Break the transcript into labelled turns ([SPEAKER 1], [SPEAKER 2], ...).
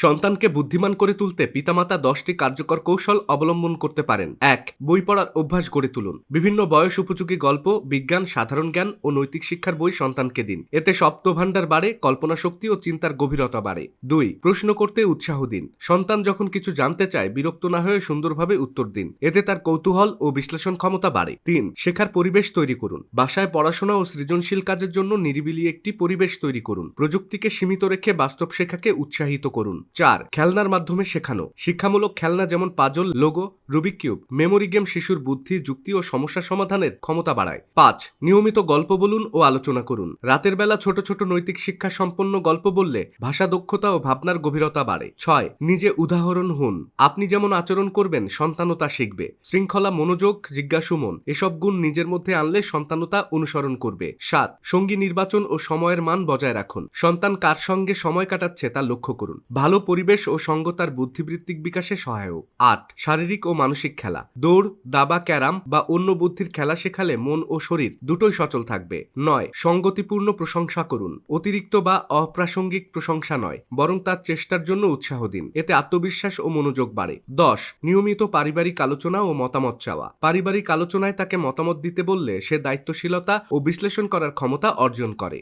[SPEAKER 1] সন্তানকে বুদ্ধিমান করে তুলতে পিতামাতা দশটি কার্যকর কৌশল অবলম্বন করতে পারেন। এক, বই পড়ার অভ্যাস গড়ে তুলুন। বিভিন্ন বয়স উপযোগী গল্প, বিজ্ঞান, সাধারণ জ্ঞান ও নৈতিক শিক্ষার বই সন্তানকে দিন। এতে শব্দ ভাণ্ডার বাড়ে, কল্পনা শক্তি ও চিন্তার গভীরতা বাড়ে। দুই, প্রশ্ন করতে উৎসাহ দিন। সন্তান যখন কিছু জানতে চায়, বিরক্ত না হয়ে সুন্দরভাবে উত্তর দিন। এতে তার কৌতূহল ও বিশ্লেষণ ক্ষমতা বাড়ে। তিন, শেখার পরিবেশ তৈরি করুন। বাসায় পড়াশোনা ও সৃজনশীল কাজের জন্য নিরিবিলি একটি পরিবেশ তৈরি করুন। প্রযুক্তিকে সীমিত রেখে বাস্তব শেখাকে উৎসাহিত করুন। চার, খেলনার মাধ্যমে শেখানো। শিক্ষামূলক খেলনা যেমন puzzle, Lego Rubik cube, memory game, শিশুর বুদ্ধি, যুক্তি ও সমস্যা সমাধানের ক্ষমতা বাড়ায়। পাঁচ, নিয়মিত গল্প বলুন ও আলোচনা করুন। রাতের বেলা ছোট ছোট নৈতিক শিক্ষা সম্পন্ন গল্প বললে ভাষা দক্ষতা ও ভাবনার গভীরতা বাড়ে। ছয়, নিজে উদাহরণ হন। আপনি যেমন আচরণ করবেন, সন্তানও তা শিখবে। শৃঙ্খলা, মনোযোগ, জিজ্ঞাসু মন, এসব গুণ নিজের মধ্যে আনলে সন্তানতা অনুসরণ করবে। সাত, সঙ্গী নির্বাচন ও সময়ের মান বজায় রাখুন। সন্তান কার সঙ্গে সময় কাটাচ্ছে তা লক্ষ্য করুন। ভালো পরিবেশ ও সঙ্গ তার বুদ্ধিবৃত্তিক বিকাশে সহায়ক। আট, শারীরিক ও মানসিক খেলা। দৌড়, দাবা, ক্যারাম বা অন্য বুদ্ধির খেলা শেখালে মন ও শরীর দুটোই সচল থাকবে। নয়, সঙ্গতিপূর্ণ প্রশংসা করুন। অতিরিক্ত বা অপ্রাসঙ্গিক প্রশংসা নয়, বরং তার চেষ্টার জন্য উৎসাহ দিন। এতে আত্মবিশ্বাস ও মনোযোগ বাড়ে। দশ, নিয়মিত পারিবারিক আলোচনা ও মতামত চাওয়া। পারিবারিক আলোচনায় তাকে মতামত দিতে বললে সে দায়িত্বশীলতা ও বিশ্লেষণ করার ক্ষমতা অর্জন করে।